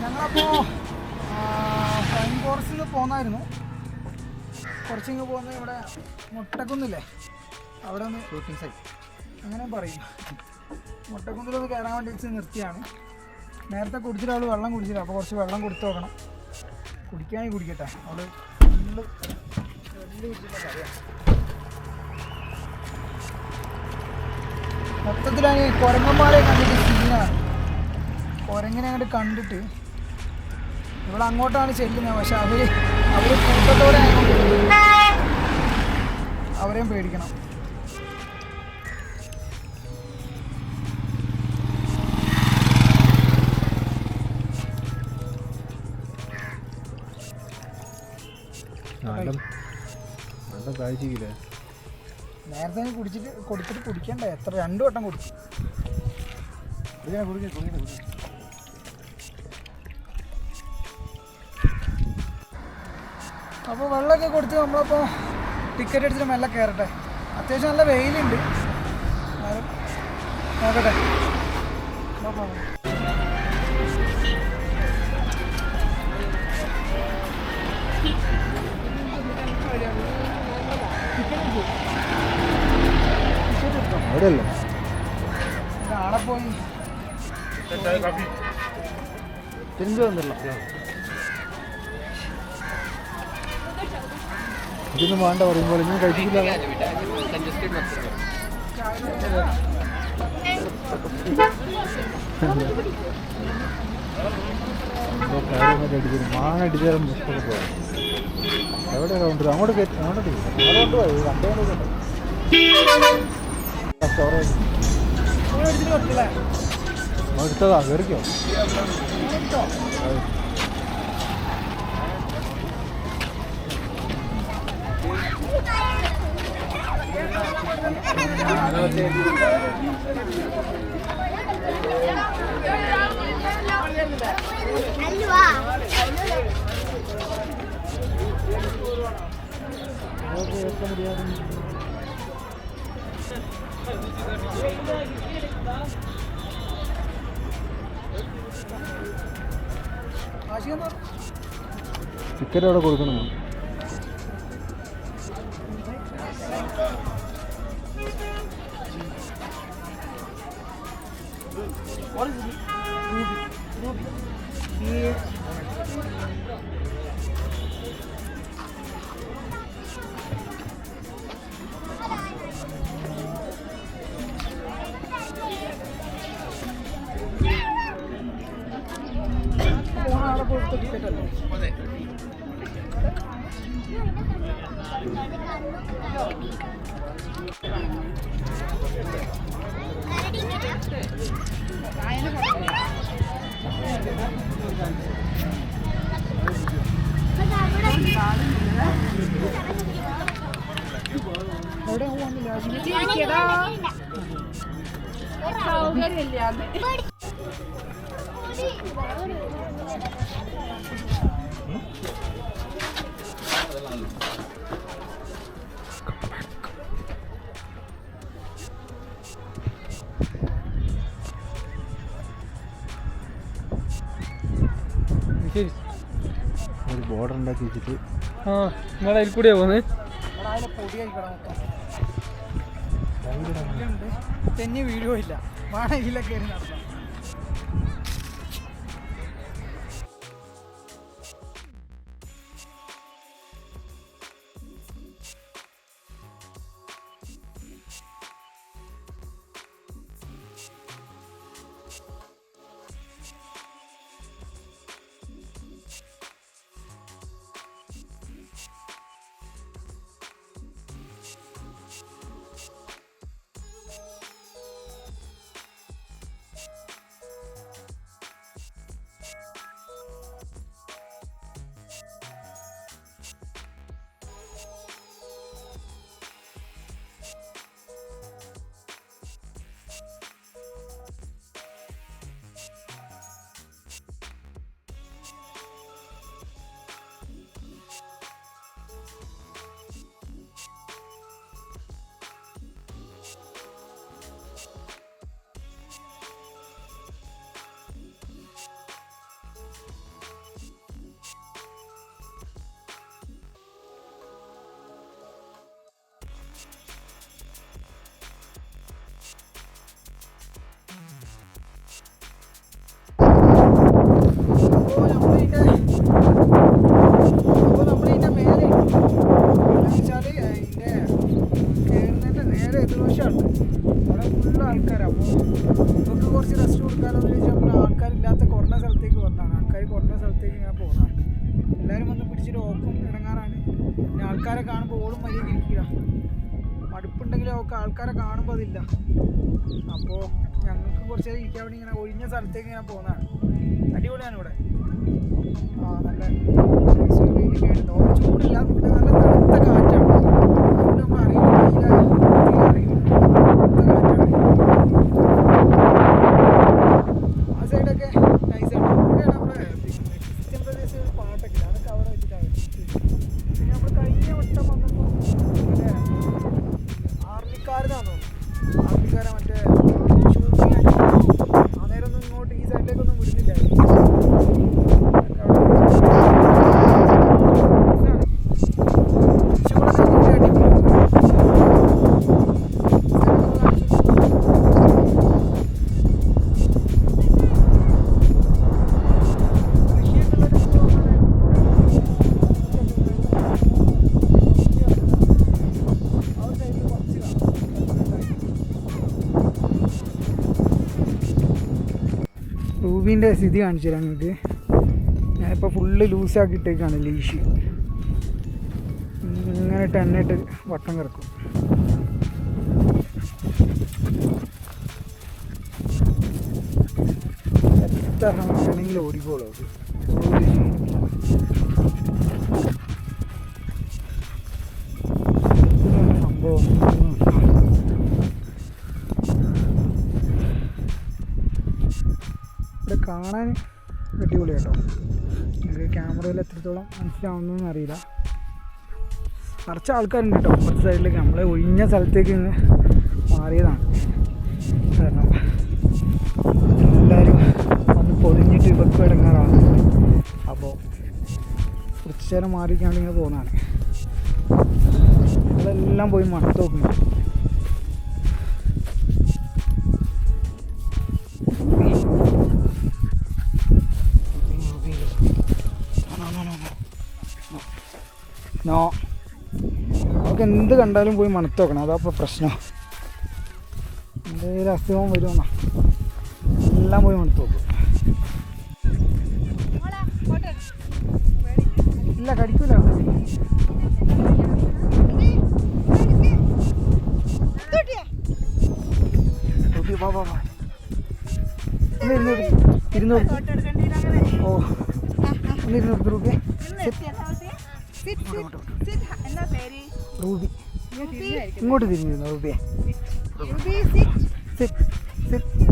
ഞങ്ങളപ്പോ fine ഫോറസ്റ്റിൽ പോന്നായിരുന്നു. കുറച്ചിങ്ങ് പോകുന്ന ഇവിടെ മുട്ടക്കുന്നില്ലേ? അവിടെ ഒന്ന് ഷൂട്ടിംഗ് സൈറ്റ് അങ്ങനെ പറയും. മുട്ടക്കുന്നിലൊന്ന് കയറാൻ വേണ്ടി വെച്ച് നിർത്തിയാണ്. നേരത്തെ കുടിച്ചിട്ട് അവൾ വെള്ളം കുടിച്ചില്ല. അപ്പോൾ കുറച്ച് വെള്ളം കൊടുത്തു നോക്കണം കുടിക്കാനേ കുടിക്കട്ടെ. അവൾ ഫുള്ള് വെള്ളി കുടിച്ചിട്ടുള്ള അറിയാം മൊത്തത്തിലാണ് കുരങ്ങന്മാരെ കണ്ടിട്ട് സീനാണ് കുരങ്ങിനെ അങ്ങോട്ട് കണ്ടിട്ട് ഇവിടെ അങ്ങോട്ടാണ് ചെല്ലുന്നത്. പക്ഷെ അവർ അവർ കൂട്ടത്തോടെ അവരെയും പേടിക്കണം. നല്ല കാഴ്ചയില്ലേ നേരത്തെ കുടിച്ചിട്ട് കൊടുത്തിട്ട് കുടിക്കണ്ട. എത്ര രണ്ടു വട്ടം കുടിച്ചു. കുടിക്കണേ അപ്പോൾ വെള്ളമൊക്കെ കൊടുത്ത് നമ്മളപ്പോൾ ടിക്കറ്റ് എടുത്തിട്ട് മെല്ലെ കയറട്ടെ അത്യാവശ്യം നല്ല വെയിലുണ്ട്. നോക്കട്ടെ. വാ, അവിടെയല്ലേ? തിരിഞ്ഞു വന്നില്ല. ഇതൊന്നും വേണ്ട പറയുമ്പോൾ ഇങ്ങനെ മാങ്ങ അടിച്ചാലും എവിടെ കൗണ്ടർ അങ്ങോട്ട് അങ്ങോട്ട് അങ്ങോട്ട് പോയി സ്റ്റോറേജ് എടുത്തതാ കയറിക്കോ അല്ലുവാ ആശയം ടിക്കറ്റ് അവിടെ കൊടുക്കണം? വെച്ചിട്ട് ആ നിങ്ങളുടെ അതിൽ കൂടിയാ പോകുന്നത് നേരെ എതിർവശമാണ് അവിടെ ഫുള്ള് ആൾക്കാരാണ് അപ്പോൾ നമുക്ക് കുറച്ച് റെസ്റ്റ് കൊടുക്കാമെന്ന് ചോദിച്ചാൽ നമ്മൾ ആൾക്കാരില്ലാത്ത കുറഞ്ഞ സ്ഥലത്തേക്ക് വന്നതാണ് ആൾക്കാർ കുറഞ്ഞ സ്ഥലത്തേക്ക് ഞാൻ പോകുന്നതാണ് എല്ലാവരും വന്ന് പിടിച്ചിട്ട് ഓക്കും ഇടങ്ങാറാണ് പിന്നെ ആൾക്കാരെ കാണുമ്പോൾ ഓളും വലിയ ഇരിക്കില്ല മടുപ്പുണ്ടെങ്കിലും ഒക്കെ ആൾക്കാരെ കാണുമ്പോൾ അതില്ല. അപ്പോൾ ഞങ്ങൾക്ക് കുറച്ച് ഇരിക്കാൻ വേണ്ടി ഇങ്ങനെ ഒഴിഞ്ഞ സ്ഥലത്തേക്ക് ഞാൻ പോകുന്നതാണ് അടിപൊളിയാണ് ഇവിടെ ആ നല്ല ചൂടില്ല. നല്ല തണുത്ത കാറ്റ്. Mari, kita. റൂബീന്റെ സ്ഥിതി കാണിച്ചു തരാം നിങ്ങൾക്ക്. ഞാനിപ്പോൾ ഫുള്ള് ലൂസാക്കിയിട്ടേക്കാണ് ലീഷ് ഇങ്ങനെ ടെന്നിട്ട് വട്ടം കിടക്കും എത്ര വേണമെങ്കിലും ഓടിക്കോളൂ ഒരു കാണാൻ അടിപൊളി കേട്ടോ. നിങ്ങൾക്ക് ക്യാമറയിൽ എത്രത്തോളം മനസ്സിലാവുന്നതെന്ന് അറിയില്ല. നിറച്ച ആൾക്കാരുണ്ട് കേട്ടോ അപ്പുറത്തെ സൈഡിലേക്ക് നമ്മളെ ഒഴിഞ്ഞ സ്ഥലത്തേക്ക് മാറിയതാണ്. കാരണം എല്ലാവരും വന്ന് പൊതിഞ്ഞിട്ട് ഇവർക്ക് ഇടങ്ങാറാണ്. അപ്പോൾ കുറച്ച് നേരം മാറിക്കാണ്ട് ഇങ്ങനെ പോകുന്നതാണ്. അതെല്ലാം പോയി മണത്ത് നോക്കുന്നു. നമുക്ക് എന്ത് കണ്ടാലും പോയി മണത്ത് നോക്കണം അതാ ഇപ്പോൾ പ്രശ്നം. എന്തെങ്കിലും അസുഖം വരുമെന്നാ എല്ലാം പോയി മണത്ത് നോക്കും ഇല്ല കടിക്കൂല. ഇരുന്നൂറ് വാ. ഒന്ന് ഇരുന്ന് കൊടുക്ക്. എന്നാ കൊടുക്ക്. റൂബി. ഇങ്ങോട്ട് തിരിഞ്ഞിരുന്നു റൂബിയെ? Sit, sit.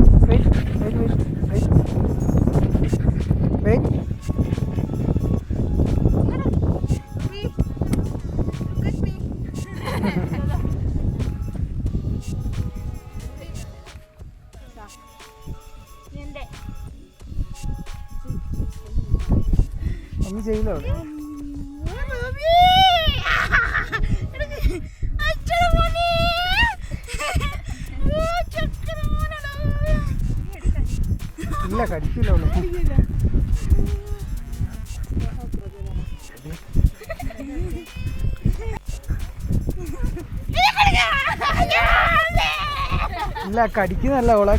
ഇല്ല കടിക്കുന്നല്ല ഓളെ.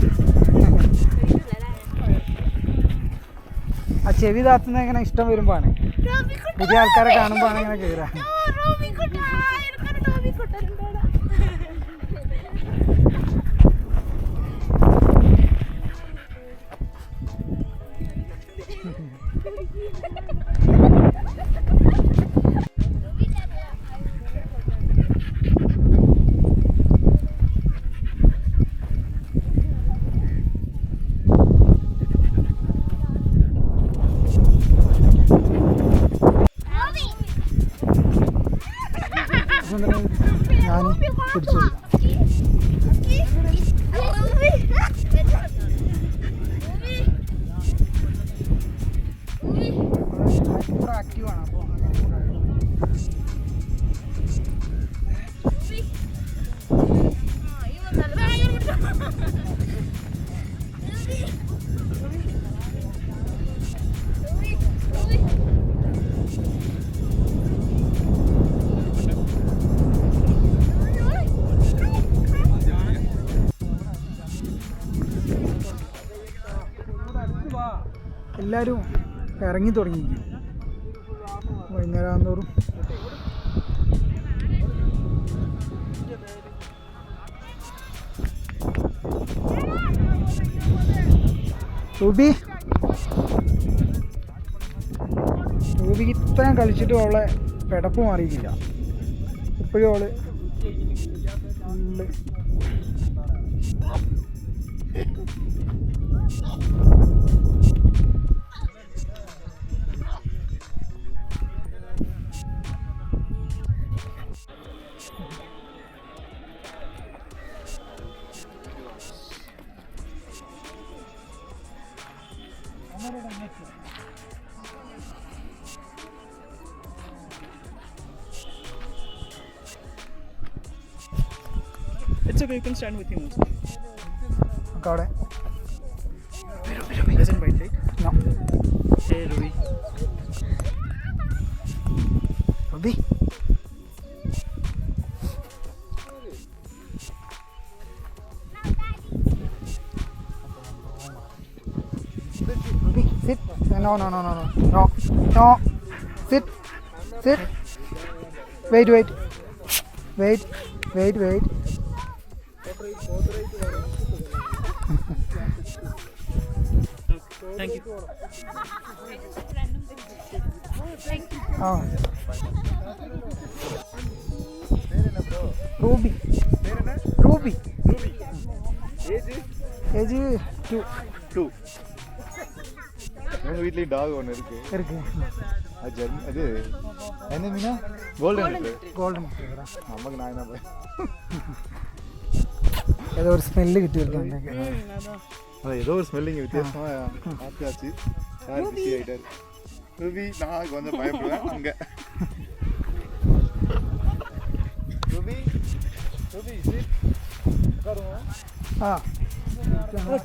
ആ ചെവി താത്തുന്ന ഇങ്ങനെ ഇഷ്ടം വരുമ്പോഴാണ്. പുതിയ ആൾക്കാരെ കാണുമ്പോഴാണ് ഇങ്ങനെ കയറാ ഞാൻ പിടിച്ചു എല്ലാവരും ഇറങ്ങി തുടങ്ങി അപ്പോൾ വൈകുന്നേരം ആകുന്നോറും റൂബി. റൂബിക്ക് ഇത്രയും കളിച്ചിട്ടും അവളെ പെടപ്പ് മാറിയിട്ടില്ല. ഇപ്പോഴും അവൾ full can stand with him also. Got it. Doesn't bite, right? No. Hey, Ruby. Ruby. Ruby, sit. No, no, no, no, no. No. No. Sit. Sit. Wait, wait. Wait. Wait, wait. Ruby Ruby age two two எங்கள் வீட்லேயும் talk ஒன்று இருக்கு இருக்கு அது ஜெர்ம அது என்ன Meena golden golden நமக்கு நான் என்ன ஏதோ ஒரு ஸ்மெல்லு கிட்டி இருக்கேன் அதான் ஏதோ ஒரு ஸ்மெல்லிங் வித்தியாசமாக பார்த்தாச்சு சார் பிஸி ஆகிட்டார் ரூபி நான் கொஞ்சம் பயப்படுவேன். அங்கே. ரூபி ரூபி சீட் ஆ.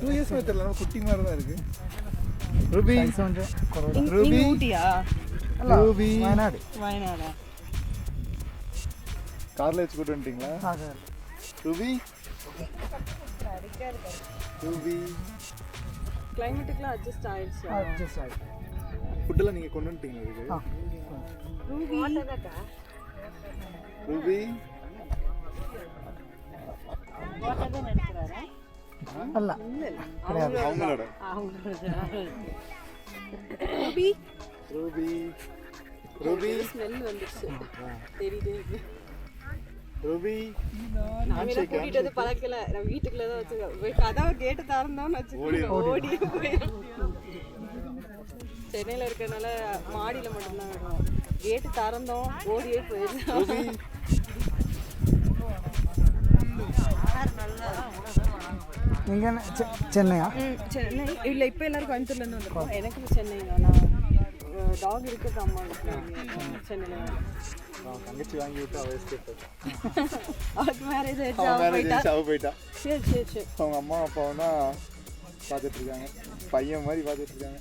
டூ இயர்ஸ் தெரியல. குட்டி மாதிரி தான் இருக்கு. ரூபி. ரூபி. ஊட்டியா? ரூபி. வயநாடு. வயநாடா? கார்ல வச்சு கூட்டு வந்துட்டீங்களா? ரூபி. கிடைக்கா இருக்காது பூவி கிளைமேட்டுக்குலாம் அட்ஜஸ்ட் ஆயிடுச்சு அட்ஜஸ்ட் ஆயிடுச்சு ஃபுட்டெல்லாம் நீங்கள் கொண்டு வந்துட்டீங்களா இதுக்கு பூவி பூவி அல்ல கிடையாது அவங்களோட ரூபி ரூபி ரூபி ஸ்மெல் வந்துருச்சு தெரியுது ரவி கூட்டிட்டு வந்து பழக்கல. நான் வீட்டுக்குள்ள தான் வச்சிருக்கேன். கதவை கேட்டு திறந்தோம்னு வச்சுக்கோங்க. ஓடி போயிடும் சென்னையில் இருக்கனால மாடியில் மட்டும்தான் கேட்டு திறந்தோம் ஓடியே போயிருந்தோம் சென்னையா? சென்னை. இல்லை இப்போ எல்லாரும் கோயம்புத்தூர்ல இருந்து வந்திருக்கோம். எனக்கு சென்னை நான் டாக் இருக்கு அம்மா சென்னையில் நான் தங்கச்சி வாங்கி விட்டு அவள் மேரேஜ் ஆயிடுச்சு அவள் மேரேஜ் ஆயிடுச்சு போயிட்டான் சரி சரி சரி அவங்க அம்மா அப்பாவும் தான் பார்த்துட்டு இருக்காங்க பையன் மாதிரி பார்த்துட்டு இருக்காங்க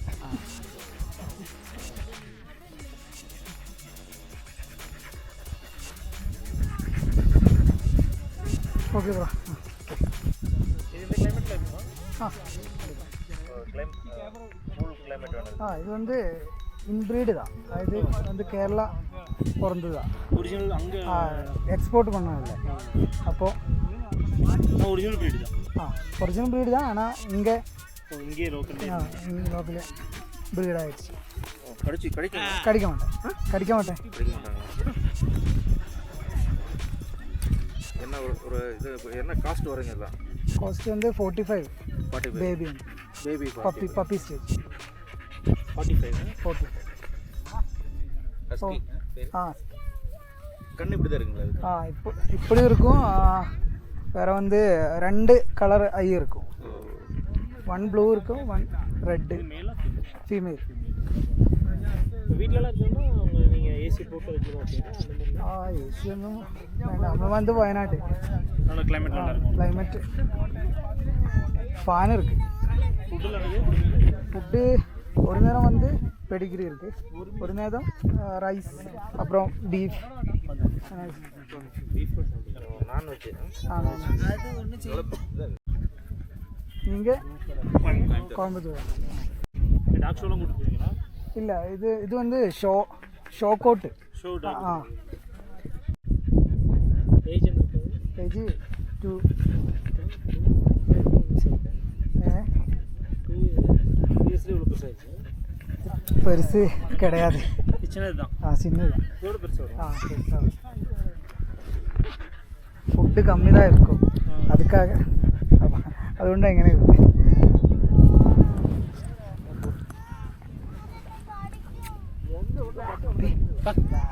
ஓகே ப்ரோ இது வந்து இன்பிரீடு தான். அதாவது வந்து கேரளா பிறந்தது. ஒரிஜினல் அங்கே எக்ஸ்போர்ட் பண்ணதில்ல அப்போது ஒரிஜினல் பிரீடு தான். ஆ ஒரிஜினல் ப்ரீடு தான் ஆனால் இங்கே ஓ, இங்கேயே லோக்கல் லோக்கல் ப்ரீட் ஆயிடுச்சு. கடிச்சு கடிக்க மாட்டேன். கடிக்க மாட்டேன். கிடைக்க மாட்டாங்க. என்ன ஒரு இது என்ன காஸ்ட் வருங்க எல்லாம் காஸ்ட் வந்து forty five baby baby puppy puppy stage forty five forty husky ஆ. கண் இப்படி தான் இருக்குங்களா ஆ இப்போ இப்படி இருக்கும். வேறு வந்து ரெண்டு கலர் ஐ இருக்கும். ஒன் ப்ளூ இருக்கும் ஒன் ரெட்டு. ஃபீமேல் வீட்டிலலாம் நீங்கள் ஏசி ஆ ஏசி நம்ம வந்து வயநாடு. கிளைமேட் ஃபேன் இருக்குது ஃபுட்டு ஒரு நேரம் வந்து பெடிகிரி இருக்குது ஒரு நேரம் ரைஸ் அப்புறம் பீஃப் நீங்கள் கோயம்புத்தூர் இல்லை இது இது வந்து ஷோ ஷோ கோட்டு ஆ கேஜி டூ டூ இயர்ஸ்லேயே இவ்வளோ பெருசாகிடுச்சு பெருசு கிடையாது ஆ சின்னது தான் ஃபுட்டு கம்மி தான் இருக்கும் அதுக்காக അതുകൊണ്ട് എങ്ങനെ കിട്ടി Fuck.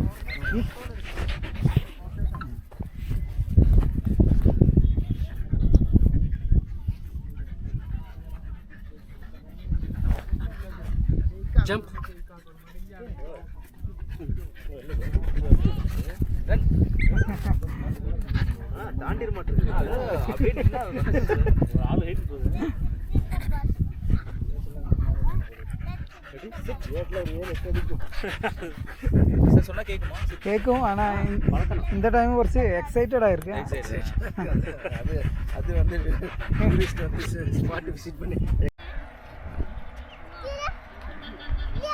தாண்டிட சொன்னா கேக்குமா கேக்கும் ஆனா இந்த டைம் ஒரு எக்ஸைட்டடா இருக்கு அது அது வந்து ஸ்பாட் விசிட் பண்ணி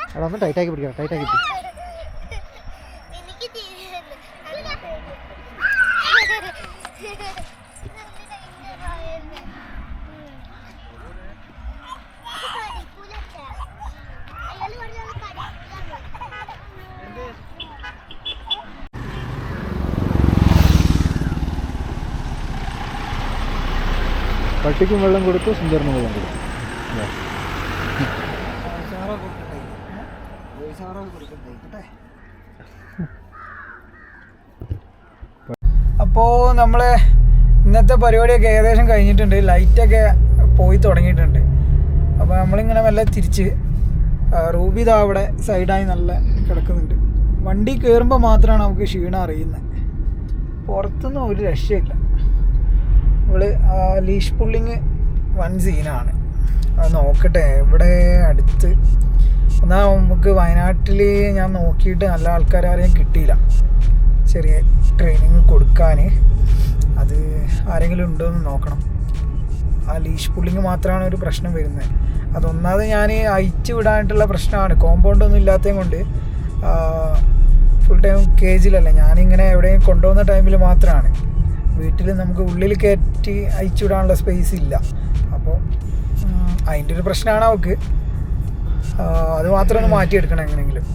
அட வந்து டைட்டாக்கி பிடிக்கிறேன் டைட்டாக்கி பிடிக்கிறேன் പട്ടിക്കും വെള്ളം കൊടുത്തു സുന്ദറിനും വെള്ളം കൊടുത്തു. അപ്പോൾ നമ്മൾ ഇന്നത്തെ പരിപാടിയൊക്കെ ഏകദേശം കഴിഞ്ഞിട്ടുണ്ട്. ലൈറ്റൊക്കെ പോയി തുടങ്ങിയിട്ടുണ്ട്. അപ്പോൾ നമ്മളിങ്ങനെ വല്ല തിരിച്ച് റൂബി ദാ അവിടെ സൈഡായി നല്ല കിടക്കുന്നുണ്ട്. വണ്ടി കയറുമ്പോൾ മാത്രമാണ് നമുക്ക് ക്ഷീണം അറിയുന്നത് പുറത്തൊന്നും ഒരു രക്ഷയില്ല. ഇവൾ ലീഷ് പുള്ളിങ് വൺ സീനാണ് അത് നോക്കട്ടെ ഇവിടെ അടുത്ത്. എന്നാൽ നമുക്ക് വയനാട്ടിൽ ഞാൻ നോക്കിയിട്ട് നല്ല ആൾക്കാരാരെയും കിട്ടിയില്ല. ചെറിയ ട്രെയിനിങ് കൊടുക്കാൻ അത് ആരെങ്കിലും ഉണ്ടോ എന്ന് നോക്കണം. ആ ലീഷ് പുള്ളിങ് മാത്രമാണ് ഒരു പ്രശ്നം വരുന്നത് അതൊന്നാമത് ഞാൻ അയച്ചു വിടാനായിട്ടുള്ള പ്രശ്നമാണ്. കോമ്പൗണ്ട് ഒന്നും ഇല്ലാത്തത് കൊണ്ട് ഫുൾ ടൈം കേജിലല്ല ഞാനിങ്ങനെ എവിടെയും കൊണ്ടുപോകുന്ന ടൈമിൽ മാത്രമാണ് വീട്ടിൽ നമുക്ക് ഉള്ളിൽ കയറ്റി അയച്ചുവിടാനുള്ള സ്പേസ് ഇല്ല. അപ്പോൾ അതിന്റെ ഒരു പ്രശ്നമാണ് അവൾക്ക് അത് മാത്രം ഒന്ന് മാറ്റിയെടുക്കണം എങ്ങനെയെങ്കിലും.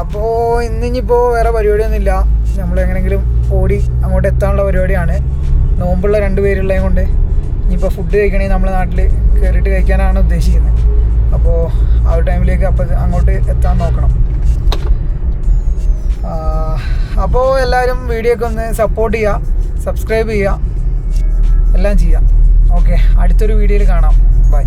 അപ്പോൾ ഇന്നിപ്പോൾ വേറെ പരിപാടിയൊന്നുമില്ല. നമ്മൾ എങ്ങനെയെങ്കിലും ഓടി അങ്ങോട്ട് എത്താനുള്ള പരിപാടിയാണ്. നോമ്പുള്ള രണ്ട് പേരുള്ളതും കൊണ്ട് ഇനിയിപ്പോൾ ഫുഡ് കഴിക്കണമെങ്കിൽ നമ്മളെ നാട്ടിൽ കയറിയിട്ട് കഴിക്കാനാണ് ഉദ്ദേശിക്കുന്നത് അപ്പോൾ ആ ഒരു ടൈമിലേക്ക് അപ്പോൾ അങ്ങോട്ട് എത്താൻ നോക്കണം. അപ്പോൾ എല്ലാവരും വീഡിയോ ഒക്കെ ഒന്ന് സപ്പോർട്ട് ചെയ്യുക സബ്സ്ക്രൈബ് ചെയ്യുക. എല്ലാം ചെയ്യുക. ഓക്കെ അടുത്തൊരു വീഡിയോയിൽ കാണാം. ബൈ.